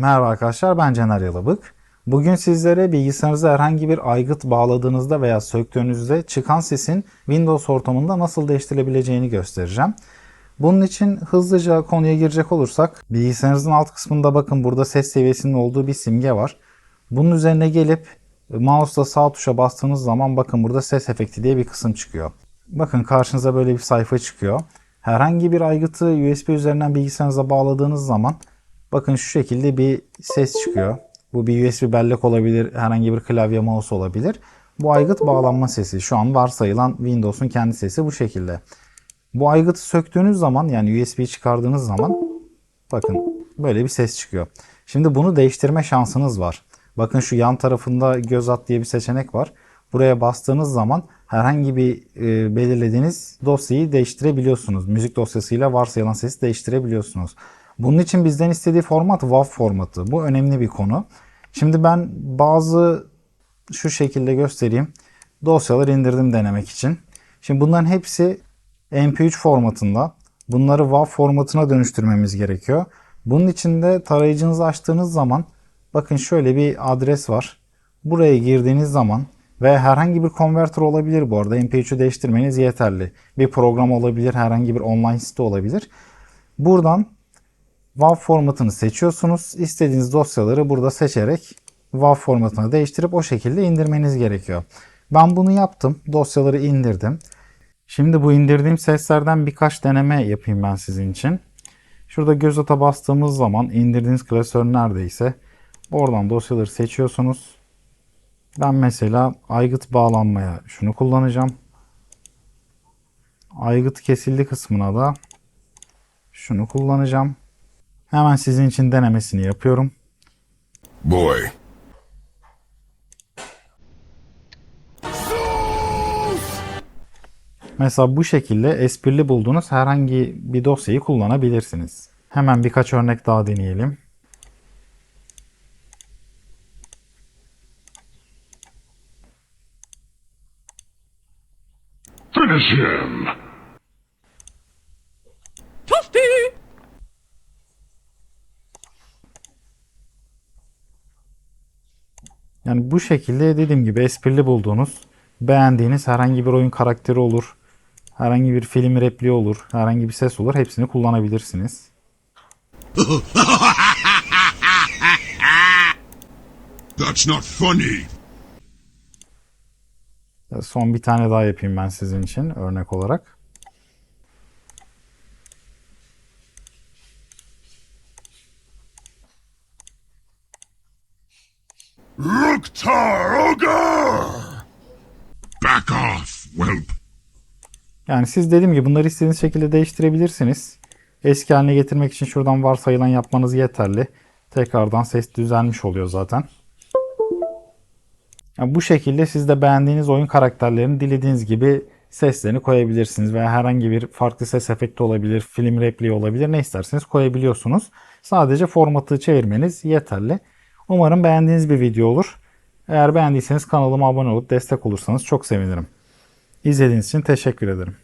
Merhaba arkadaşlar ben Caner Yalıbık. Bugün sizlere bilgisayarınıza herhangi bir aygıt bağladığınızda veya söktüğünüzde çıkan sesin Windows ortamında nasıl değiştirilebileceğini göstereceğim. Bunun için hızlıca konuya girecek olursak bilgisayarınızın alt kısmında bakın burada ses seviyesinin olduğu bir simge var. Bunun üzerine gelip mouse'la sağ tuşa bastığınız zaman bakın burada ses efekti diye bir kısım çıkıyor. Bakın karşınıza böyle bir sayfa çıkıyor. Herhangi bir aygıtı USB üzerinden bilgisayarınıza bağladığınız zaman bakın şu şekilde bir ses çıkıyor. Bu bir USB bellek olabilir, herhangi bir klavye mouse olabilir. Bu aygıt bağlanma sesi. Şu an varsayılan Windows'un kendi sesi bu şekilde. Bu aygıtı söktüğünüz zaman yani USB'yi çıkardığınız zaman bakın böyle bir ses çıkıyor. Şimdi bunu değiştirme şansınız var. Bakın şu yan tarafında göz at diye bir seçenek var. Buraya bastığınız zaman herhangi bir e, belirlediğiniz dosyayı değiştirebiliyorsunuz. Müzik dosyasıyla varsayılan sesi değiştirebiliyorsunuz. Bunun için bizden istediği format WAV formatı. Bu önemli bir konu. Şimdi ben bazı şu şekilde göstereyim. Dosyaları indirdim denemek için. Şimdi bunların hepsi MP3 formatında. Bunları WAV formatına dönüştürmemiz gerekiyor. Bunun için de tarayıcınızı açtığınız zaman bakın şöyle bir adres var. Buraya girdiğiniz zaman ve herhangi bir konverter olabilir bu arada. MP3'ü değiştirmeniz yeterli. Bir program olabilir, herhangi bir online site olabilir. Buradan WAV formatını seçiyorsunuz. İstediğiniz dosyaları burada seçerek WAV formatına değiştirip o şekilde indirmeniz gerekiyor. Ben bunu yaptım. Dosyaları indirdim. Şimdi bu indirdiğim seslerden birkaç deneme yapayım ben sizin için. Şurada göz ata bastığımız zaman indirdiğiniz klasör neredeyse oradan dosyaları seçiyorsunuz. Ben mesela aygıt bağlanmaya şunu kullanacağım. Aygıt kesildi kısmına da şunu kullanacağım. Hemen sizin için denemesini yapıyorum. Boy. Mesela bu şekilde esprili bulduğunuz herhangi bir dosyayı kullanabilirsiniz. Hemen birkaç örnek daha deneyelim. Finish him. Yani bu şekilde dediğim gibi esprili bulduğunuz, beğendiğiniz herhangi bir oyun karakteri olur, herhangi bir film repliği olur, herhangi bir ses olur hepsini kullanabilirsiniz. That's not funny. Son bir tane daha yapayım ben sizin için örnek olarak. Ruktar Ogre! Back off, whelp. Yani siz dediğim gibi bunları istediğiniz şekilde değiştirebilirsiniz. Eski haline getirmek için şuradan varsayılan yapmanız yeterli. Tekrardan ses düzelmiş oluyor zaten. Yani bu şekilde siz de beğendiğiniz oyun karakterlerini dilediğiniz gibi seslerini koyabilirsiniz. Veya herhangi bir farklı ses efekti olabilir, film repliği olabilir ne isterseniz koyabiliyorsunuz. Sadece formatı çevirmeniz yeterli. Umarım beğendiğiniz bir video olur. Eğer beğendiyseniz kanalıma abone olup destek olursanız çok sevinirim. İzlediğiniz için teşekkür ederim.